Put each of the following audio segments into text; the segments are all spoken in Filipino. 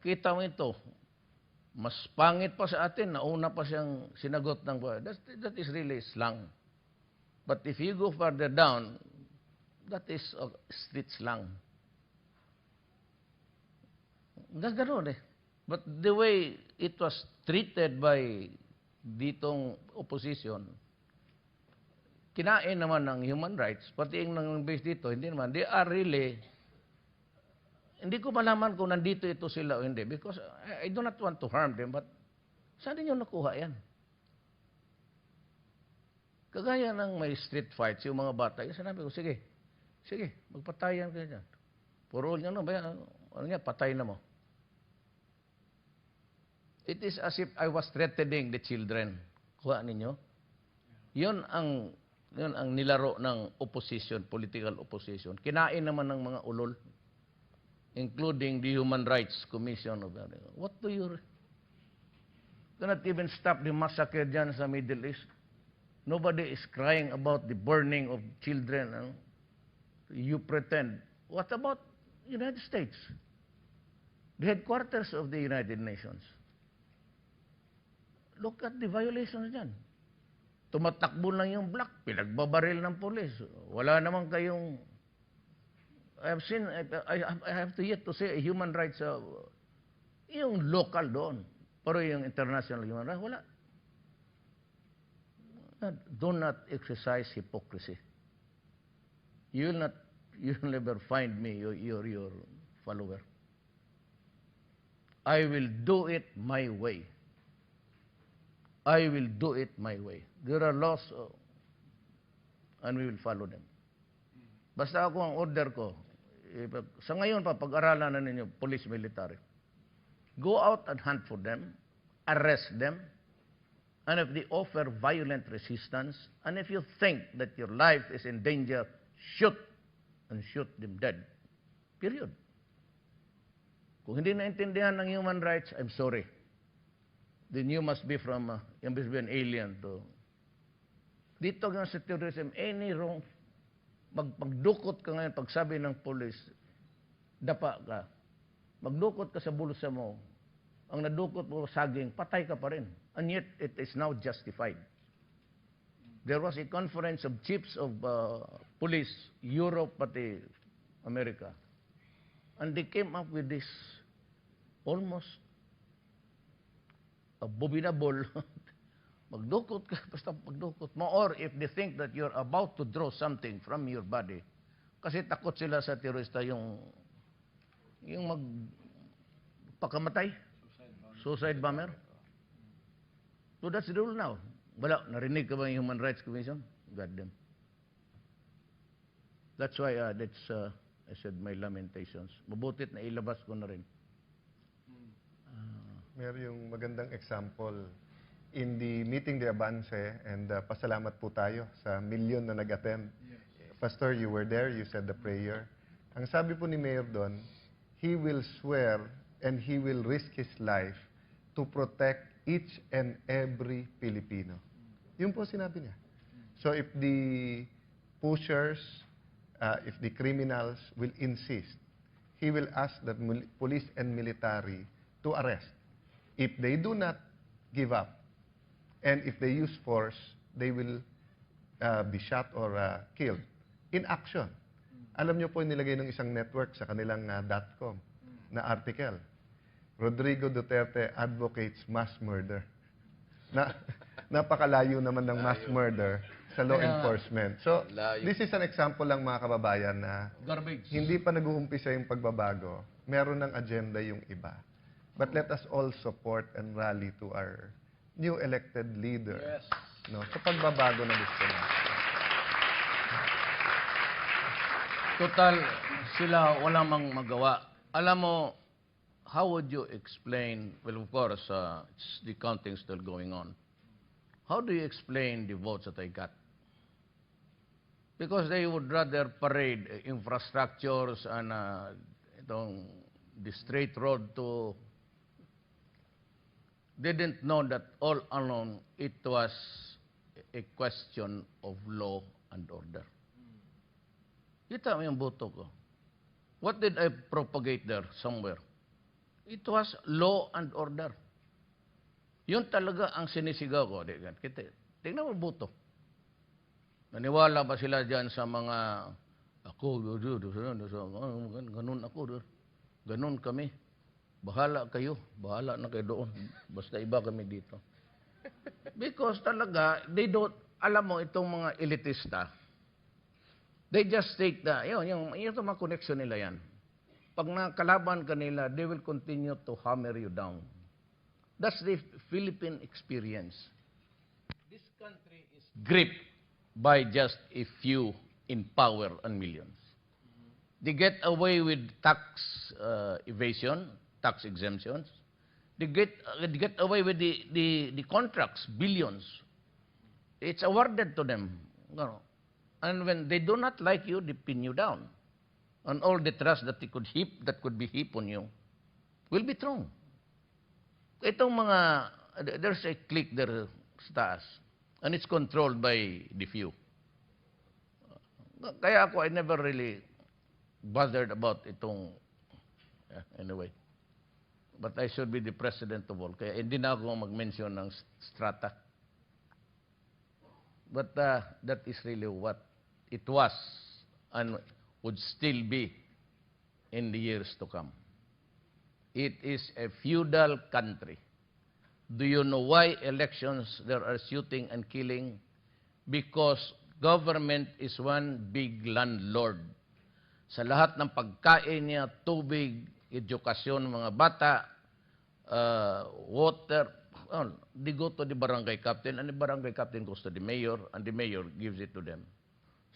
kita mo ito, mas pangit pa sa atin, nauna pa siyang sinagot ng That's, that is really slang. But if you go further down, that is uh, street slang. Gagano eh. But the way it was treated by ditong opposition, kinain naman ng human rights, pati yung nang base dito, hindi naman. They are really, hindi ko malaman kung nandito ito sila o hindi because I, do not want to harm them, but saan ninyo nakuha yan? Kagaya ng may street fights, yung mga bata, yung sinabi ko, sige, sige, magpatayan kayo dyan. Puro nyo na ba yan? Ano niya, patay na mo. It is as if I was threatening the children. Kuha ninyo. Yun ang yun ang nilaro ng opposition, political opposition. Kinain naman ng mga ulol, including the Human Rights Commission of that. What do you... Cannot even stop the massacre dyan sa Middle East. Nobody is crying about the burning of children. Ano? You pretend. What about United States? The headquarters of the United Nations. Look at the violations dyan. Tumatakbo lang yung black, pinagbabaril ng polis. Wala naman kayong... I have seen, I, I have to yet to say a human rights, uh, yung local doon. Pero yung international human rights, wala. Do not exercise hypocrisy. You will not, you will never find me, your, your, your follower. I will do it my way. I will do it my way. There are laws uh, and we will follow them. Basta ako ang order ko, sa ngayon pa, pag-aralan na ninyo, police, military. Go out and hunt for them, arrest them, and if they offer violent resistance, and if you think that your life is in danger, shoot and shoot them dead. Period. Kung hindi naintindihan ng human rights, I'm sorry then you must be from, uh, you must be an alien to. Dito nga sa terrorism, any wrong, mag, magdukot ka ngayon, pagsabi ng polis, dapa ka. Magdukot ka sa bulsa mo, ang nadukot mo saging, patay ka pa rin. And yet, it is now justified. There was a conference of chiefs of uh, police, Europe, pati America. And they came up with this almost abominable. magdukot ka, basta magdukot mo. Or if they think that you're about to draw something from your body, kasi takot sila sa terorista yung yung mag pakamatay. Suicide bomber. So that's the rule now. Wala, narinig ka ba yung Human Rights Commission? God damn. That's why uh, that's, uh, I said my lamentations. Mabutit na ilabas ko na rin. Meron yung magandang example in the meeting de Avance and uh, pasalamat po tayo sa milyon na nag-attend. Pastor, you were there, you said the prayer. Ang sabi po ni Mayor doon, he will swear and he will risk his life to protect each and every Filipino. Yun po sinabi niya. So if the pushers, uh, if the criminals will insist, he will ask the police and military to arrest. If they do not give up, and if they use force, they will uh, be shot or uh, killed in action. Alam niyo po yung nilagay ng isang network sa kanilang uh, .com na article. Rodrigo Duterte advocates mass murder. Na, napakalayo naman ng mass murder sa law Kaya- enforcement. So, Layo. this is an example lang mga kababayan na Garbage. hindi pa nag-uumpisa yung pagbabago, meron ng agenda yung iba. But let us all support and rally to our new elected leader Yes. no, sa pagbabago na gusto natin. Total, sila wala mang magawa. Alam mo, how would you explain, well, of course, uh, it's the counting still going on. How do you explain the votes that I got? Because they would rather parade uh, infrastructures and uh, itong, the straight road to... Didn't know that all along it was a question of law and order. Kita mo yung boto ko. What did I propagate there somewhere? It was law and order. Yun talaga ang sinisigaw ko. Kita, tingnan mo buto. Naniwala ba sila dyan sa mga ako, ganun ako, ganun kami. Bahala kayo, bahala na kayo doon. Basta iba kami dito. Because talaga, they don't, alam mo, itong mga elitista, they just take the, yun, yung, yung mga connection nila yan. Pag nakalaban ka nila, they will continue to hammer you down. That's the Philippine experience. This country is gripped by just a few in power and millions. They get away with tax uh, evasion, tax exemptions. They get, uh, they get away with the, the, the contracts, billions. It's awarded to them. You know. And when they do not like you, they pin you down. And all the trust that they could heap, that could be heaped on you, will be thrown. Itong mga, there's a clique there sa taas. And it's controlled by the few. Kaya ako, I never really bothered about itong, yeah, anyway. But I should be the president of all. Kaya hindi na ako mag-mention ng strata. But uh, that is really what it was and would still be in the years to come. It is a feudal country. Do you know why elections there are shooting and killing? Because government is one big landlord. Sa lahat ng pagkain niya, tubig, edukasyon ng mga bata, uh, water, oh, they go to the barangay captain and the barangay captain goes to the mayor and the mayor gives it to them.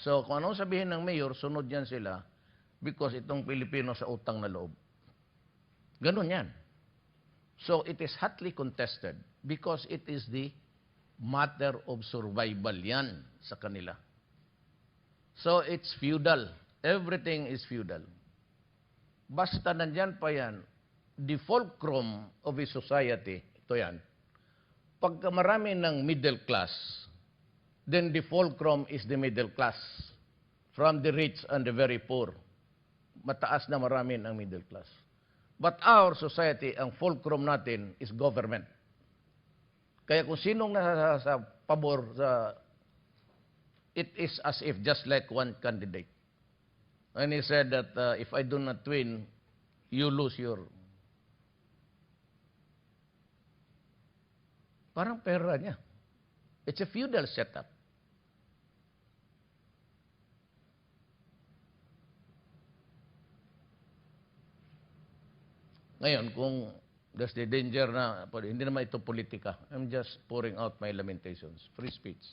So kung anong sabihin ng mayor, sunod yan sila because itong Pilipino sa utang na loob. Ganun yan. So it is hotly contested because it is the matter of survival yan sa kanila. So it's feudal. Everything is feudal. Basta nandyan pa yan, the fulcrum of a society, ito yan, pagka marami ng middle class, then the fulcrum is the middle class. From the rich and the very poor. Mataas na marami ng middle class. But our society, ang fulcrum natin is government. Kaya kung sinong nasa sa pabor sa it is as if just like one candidate. And he said that uh, if I do not win, you lose your Parang pera niya. It's a feudal setup. Ngayon, kung there's the danger na, hindi naman ito politika. I'm just pouring out my lamentations. Free speech.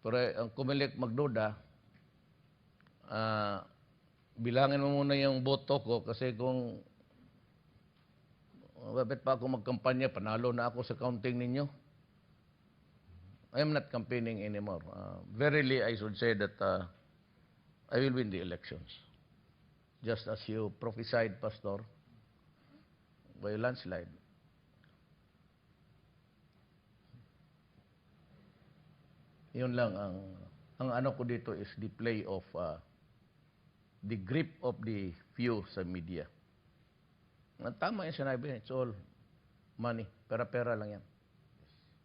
Pero eh, ang kumilik magduda, ah, bilangin mo muna yung boto ko kasi kung Bakit pa ako magkampanya? Panalo na ako sa counting ninyo. I am not campaigning anymore. Uh, verily, I should say that uh, I will win the elections. Just as you prophesied, Pastor, by landslide. Yun lang ang ang ano ko dito is the play of uh, the grip of the few sa media. Tama yung sinabi, it's all money. Pera-pera lang yan.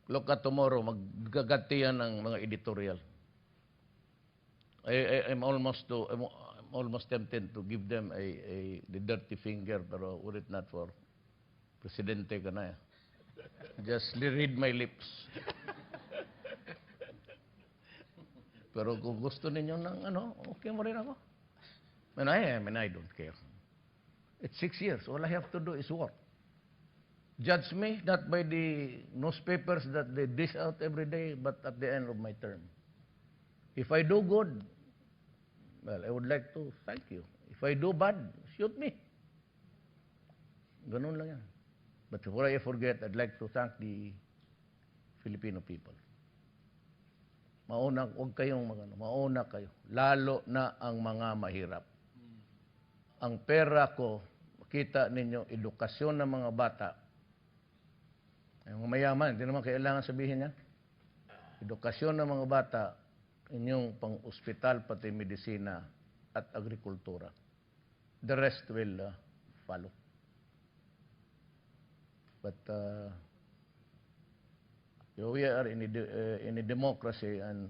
Look at tomorrow, maggaganti yan ng mga editorial. I, I, I'm almost to, I'm, I'm almost tempted to give them a, a the dirty finger, pero were it not for presidente ka na. eh. Just read my lips. pero kung gusto ninyo ng ano, okay mo rin ako. And I am, and I don't care. It's six years. All I have to do is work. Judge me not by the newspapers that they dish out every day, but at the end of my term. If I do good, well, I would like to thank you. If I do bad, shoot me. Ganun lang yan. But before I forget, I'd like to thank the Filipino people. Mauna, huwag kayong magano, mauna kayo. Lalo na ang mga mahirap ang pera ko, makita ninyo, edukasyon ng mga bata. Yung mayaman, hindi naman kailangan sabihin yan. Edukasyon ng mga bata, inyong pang-ospital, pati medisina at agrikultura. The rest will uh, follow. But uh, we are in a, uh, in a democracy and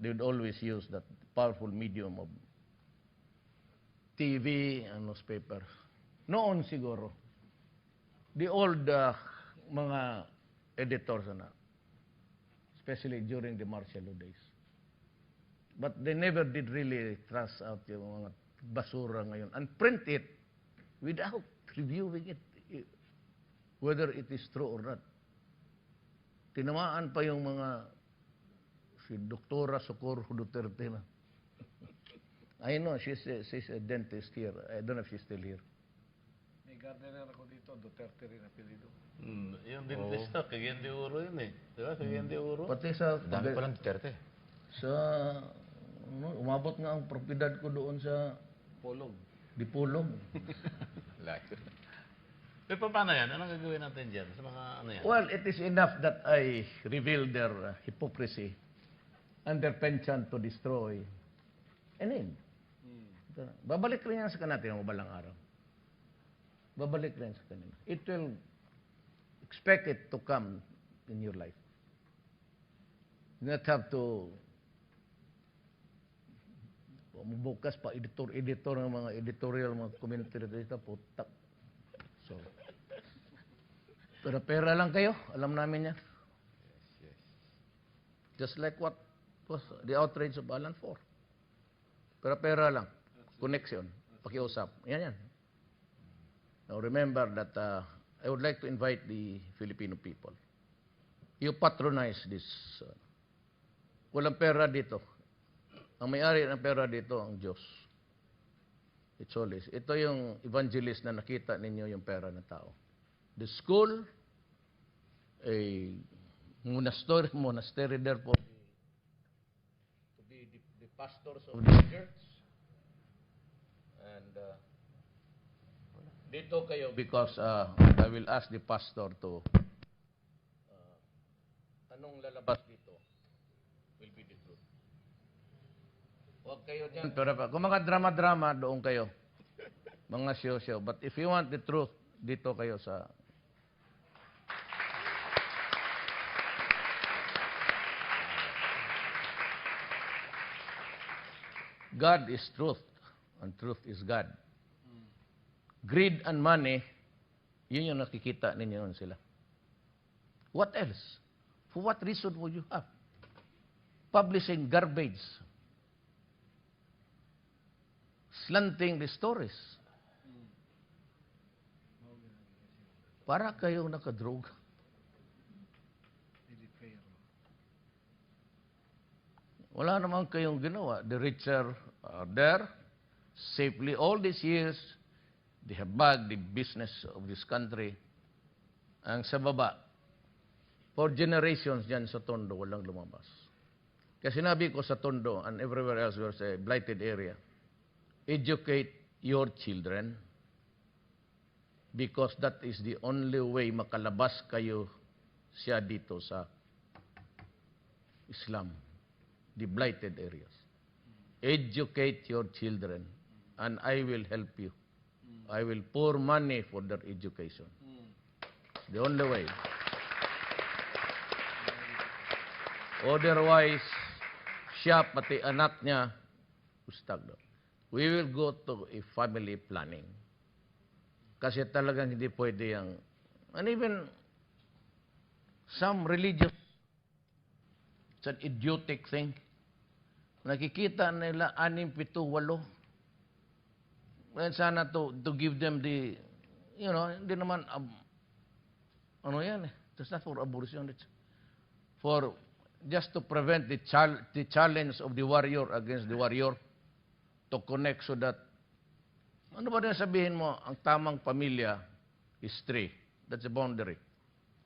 they would always use that powerful medium of TV and newspaper. Noon siguro, the old uh, mga editors na, especially during the martial law days. But they never did really thrust out yung mga basura ngayon and print it without reviewing it, whether it is true or not. Tinamaan pa yung mga si Doktora Socorro Duterte na. I know, she's a, she's a dentist here. I don't know if she's still here. May gardener ako dito, Duterte rin apelido. Hmm, yung dentista, Cagayan de Oro yun eh. Di ba? Cagayan de Oro. Pati sa... Dami pa lang Duterte. Sa... Ano, umabot nga ang propiedad ko doon sa Polong. Dipolog. Layo. Pero paano yan? Anong gagawin natin dyan? Sa mga ano yan? Well, it is enough that I reveal their uh, hypocrisy and their penchant to destroy and end. Babalik rin yan sa kanila. Ng balang araw. Babalik rin sa kanila. It will expect it to come in your life. You not have to bukas pa editor editor ng mga editorial mga commentary dito putak so pero pera lang kayo. Alam namin yan. Just like what was the outrage of Alan Ford. Pero pera lang connection pakiusap yan yan now remember that uh, I would like to invite the Filipino people you patronize this uh, walang pera dito ang may-ari ng pera dito ang Diyos. It's always. Ito yung evangelist na nakita ninyo yung pera ng tao. The school, a monastery, monastery there for to be the, the pastors of the church. And uh, dito kayo because uh, I will ask the pastor to uh, anong lalabas dito will be the truth. Huwag kayo dyan. Pero kung mga drama-drama, doon kayo. Mga show-show. But if you want the truth, dito kayo sa... God is truth, and truth is God. Greed and money, yun yung nakikita ninyo nun sila. What else? For what reason would you have? Publishing garbage, slanting the stories. Para kayong nakadrog. Hindi fair. Wala naman kayong ginawa. The richer are there, safely. All these years, they have bagged the business of this country. Ang sa baba, for generations dyan sa Tondo, walang lumabas. Kaya sinabi ko sa Tondo and everywhere else where sa blighted area, educate your children because that is the only way makalabas kayo siya dito sa Islam, the blighted areas. Educate your children and I will help you. I will pour money for their education. The only way. Otherwise, siya pati anak niya, ustag. We will go to a family planning. Kasi talagang hindi pwede yung, and even some religious, it's an idiotic thing. Nakikita nila anim, pito, walo. Well, sana to, to give them the, you know, hindi naman, um, ano yan eh. It's not for abortion. It's for just to prevent the, chal- the challenge of the warrior against the warrior to connect so that ano ba din sabihin mo, ang tamang pamilya is three. That's the boundary.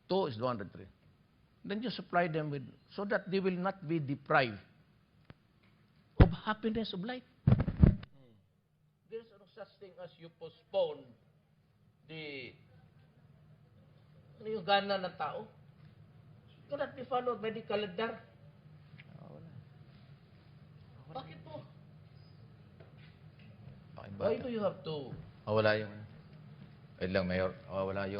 Two is the boundary three. Then you supply them with, so that they will not be deprived of happiness of life. Such thing as you postpone the ano yung gana ng tao. Cannot be followed by the calendar. Bakit po? Why do you have to Mawala yung... Wait lang, Mayor. Mawala yung...